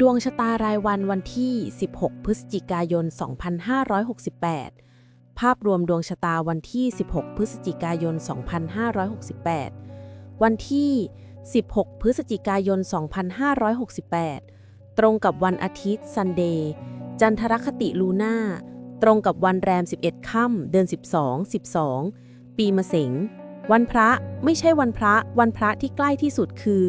ดวงชะตารายวันวันที่ 16 พฤศจิกายน 2568 ภาพรวมดวงชะตาวันที่ 16 พฤศจิกายน 2568 วันที่ 16 พฤศจิกายน 2568 ตรงกับวันอาทิตย์ซันเดย์จันทรคติลูน่า ตรงกับวันแรม 11 ค่ำเดือน 12 12 ปีมะเสงวันพระไม่ใช่วันพระ วันพระที่ใกล้ที่สุดคือ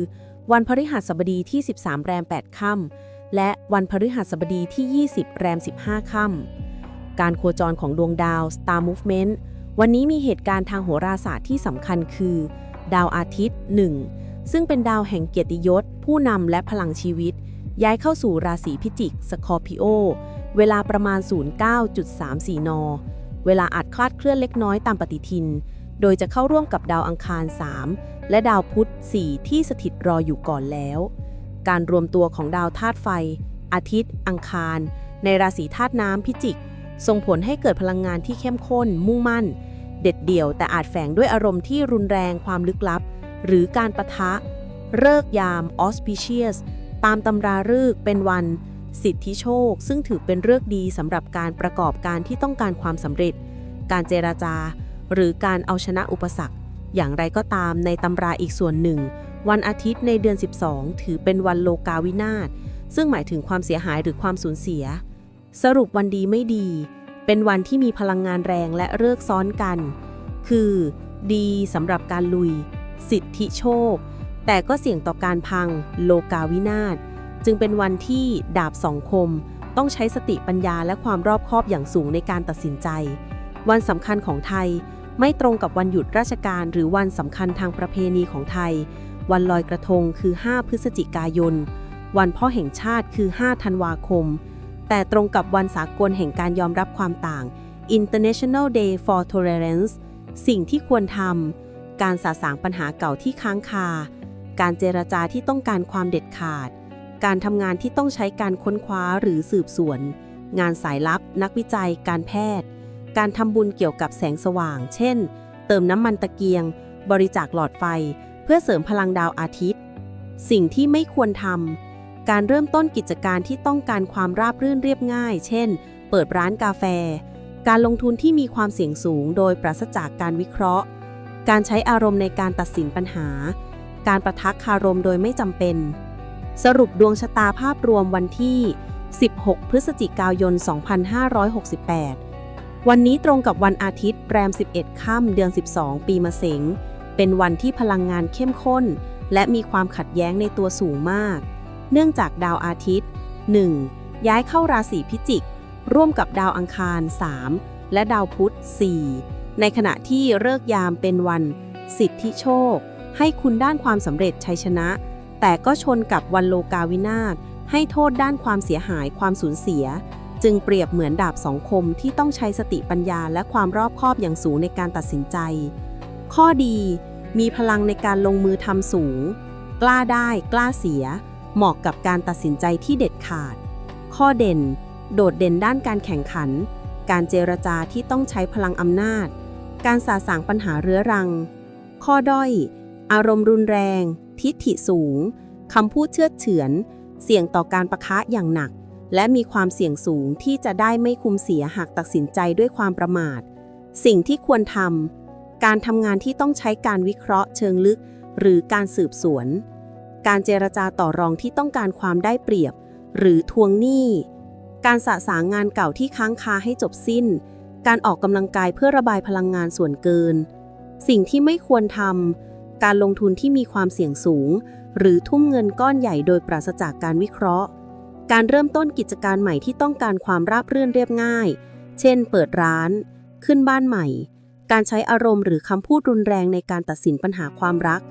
วันพฤหัสบดีที่ 13 แรม 8 ค่ำและวันพฤหัสบดีที่ 20 แรม 15 ค่ำการโคจรของดวงดาว Star Movement วันนี้มีเหตุการณ์ทางโหราศาสตร์ที่สำคัญคือ ดาวอาทิตย์ 1 ซึ่งเป็นดาวแห่งเกียรติยศ ผู้นำและพลังชีวิต ย้ายเข้าสู่ราศีพิจิกสคอร์พิโอ เวลาประมาณ 09.34 น เวลาอาจคลาดเคลื่อนเล็กน้อยตามปฏิทิน โดยจะเข้าร่วมกับดาวอังคาร 3 และดาวพุธ 4 ที่สถิตรออยู่ก่อนแล้ว การรวมตัวของดาวธาตุไฟ อาทิตย์ อังคาร ในราศีธาตุน้ำพิจิก ส่งผลให้เกิดพลังงานที่เข้มข้น มุ่งมั่น เด็ดเดี่ยว แต่อาจแฝงด้วยอารมณ์ที่รุนแรงความลึกลับ หรือการประทะ เลิกยาม auspicious ตามตำราฤกษ์เป็นวัน สิทธิโชค ซึ่งถือเป็นเรื่องดีสำหรับการประกอบการที่ต้องการความสำเร็จ การเจราจา หรือการเอาชนะอุปสรรค อย่างไรก็ตามในตำราอีกส่วนหนึ่ง วันอาทิตย์ในเดือน 12 ถือเป็นวันโลกาวินาศซึ่งหมายถึงความเสียหายหรือความสูญเสีย สรุปวันดีไม่ดี เป็นวันที่มีพลังงานแรงและเลิกซ้อนกัน คือ ดีสำหรับการลุย สิทธิโชค แต่ก็เสี่ยงต่อการพัง โลกาวินาศจึงเป็นวันที่ดาบสองคม ต้องใช้สติปัญญาและความรอบคอบอย่างสูงในการตัดสินใจ วันสำคัญของไทย ไม่ตรงกับวันหยุดราชการหรือวันสำคัญทางประเพณีของไทย วันลอยกระทงคือ 5 พฤศจิกายน วันพ่อแห่งชาติคือ 5 ธันวาคม แต่ตรงกับวันสากลแห่งการยอมรับความต่าง International Day for Tolerance สิ่งที่ควรทำ การสาสางปัญหาเก่าที่ค้างคา การเจรจาที่ต้องการความเด็ดขาด การทำงานที่ต้องใช้การค้นคว้าหรือสืบสวน งานสายลับ นักวิจัย การแพทย์ การทำบุญเกี่ยวกับแสงสว่าง เช่น เติมน้ำมันตะเกียง บริจาคหลอดไฟ เพื่อเสริมพลังดาวอาทิตย์ สิ่งที่ไม่ควรทำ การเริ่มต้นกิจการที่ต้องการความราบรื่นเรียบง่าย เช่น เปิดร้านกาแฟ การลงทุนที่มีความเสี่ยงสูง โดยปราศจากการวิเคราะห์ การใช้อารมณ์ในการตัดสินปัญหา การประทักคารมโดยไม่จำเป็น สรุปดวงชะตาภาพรวมวันที่ 16 พฤศจิกายน 2568 วันนี้ตรงกับวันอาทิตย์แรม 11 ค่ำเดือน 12 ปีมะเสง เป็นวันที่พลังงานเข้มข้น และมีความขัดแย้งในตัวสูงมาก เนื่องจากดาวอาทิตย์ 1. ย้ายเข้าราศีพิจิก ร่วมกับดาวอังคาร 3 และดาวพุธ 4 ในขณะที่เลิกยามเป็นวัน สิทธิโชค ให้คุณด้านความสำเร็จชัยชนะ แต่ก็ชนกับวันโลกาวินาศให้โทษด้านความเสียหายความสูญเสีย จึงเปรียบเหมือนดาบสองคมที่ต้องใช้สติปัญญาและความรอบคอบอย่างสูงในการตัดสินใจ ข้อดี มีพลังในการลงมือทำสูง กล้าได้ กล้าเสีย เหมาะกับการตัดสินใจที่เด็ดขาด ข้อเด่น โดดเด่นด้านการแข่งขัน การเจรจาที่ต้องใช้พลังอำนาจ การสาสางปัญหาเรื้อรัง ข้อด้อย อารมณ์รุนแรง ทิฐิสูงคำพูดเชื่อเฉือน เสี่ยงต่อการประคะอย่างหนัก และมีความเสี่ยงสูงที่จะได้ไม่คุ้มเสียหากตัดสินใจด้วยความประมาท สิ่งที่ควรทำการทำงานที่ต้องใช้การวิเคราะห์เชิงลึก หรือการสืบสวน การเจรจาต่อรองที่ต้องการความได้เปรียบ หรือทวงหนี้ การสะสางงานเก่าที่ค้างคาให้จบสิ้น การออกกำลังกายเพื่อระบายพลังงานส่วนเกิน สิ่งที่ไม่ควรทำการลงทุนที่มีความเสี่ยงสูง หรือทุ่มเงินก้อนใหญ่โดยปราศจากการวิเคราะห์ การเริ่มต้นกิจการใหม่ที่ต้องการความราบรื่นเรียบง่าย เช่น เปิดร้าน ขึ้นบ้านใหม่ การใช้อารมณ์หรือคำพูดรุนแรงในการตัดสินปัญหาความรัก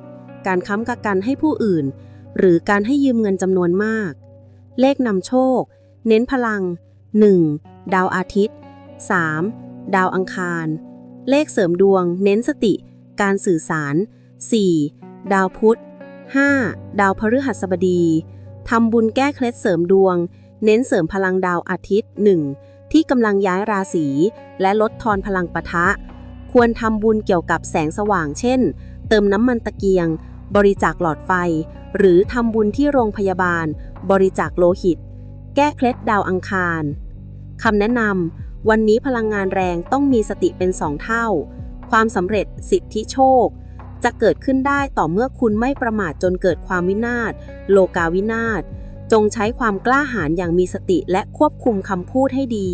การค้ำประกันให้ผู้อื่น หรือการให้ยืมเงินจำนวนมาก เลขนำโชค เน้นพลัง 1. ดาวอาทิตย์ 3. ดาวอังคาร เลขเสริมดวง เน้นสติ การสื่อสาร 4. ดาวพุธ 5. ดาวพฤหัสบดี ทำบุญแก้เคล็ดเสริมดวง เน้นเสริมพลังดาวอาทิตย์ 1. ที่กำลังย้ายราศี และลดทอนพลังปะทะ ควรทำบุญเกี่ยวกับแสงสว่างเช่น เติมน้ำมันตะเกียง บริจาคหลอดไฟ หรือทำบุญที่โรงพยาบาล บริจาคโลหิต แก้เคล็ดดาวอังคารคำแนะนำวันนี้พลังงานแรงต้องมีสติเป็นสองเท่า ความสำเร็จสิทธิโชค จะเกิดขึ้นได้ต่อเมื่อคุณไม่ประมาทจนเกิดความวินาศโลกาวินาศจงใช้ความกล้าหาญอย่างมีสติและควบคุมคำพูดให้ดี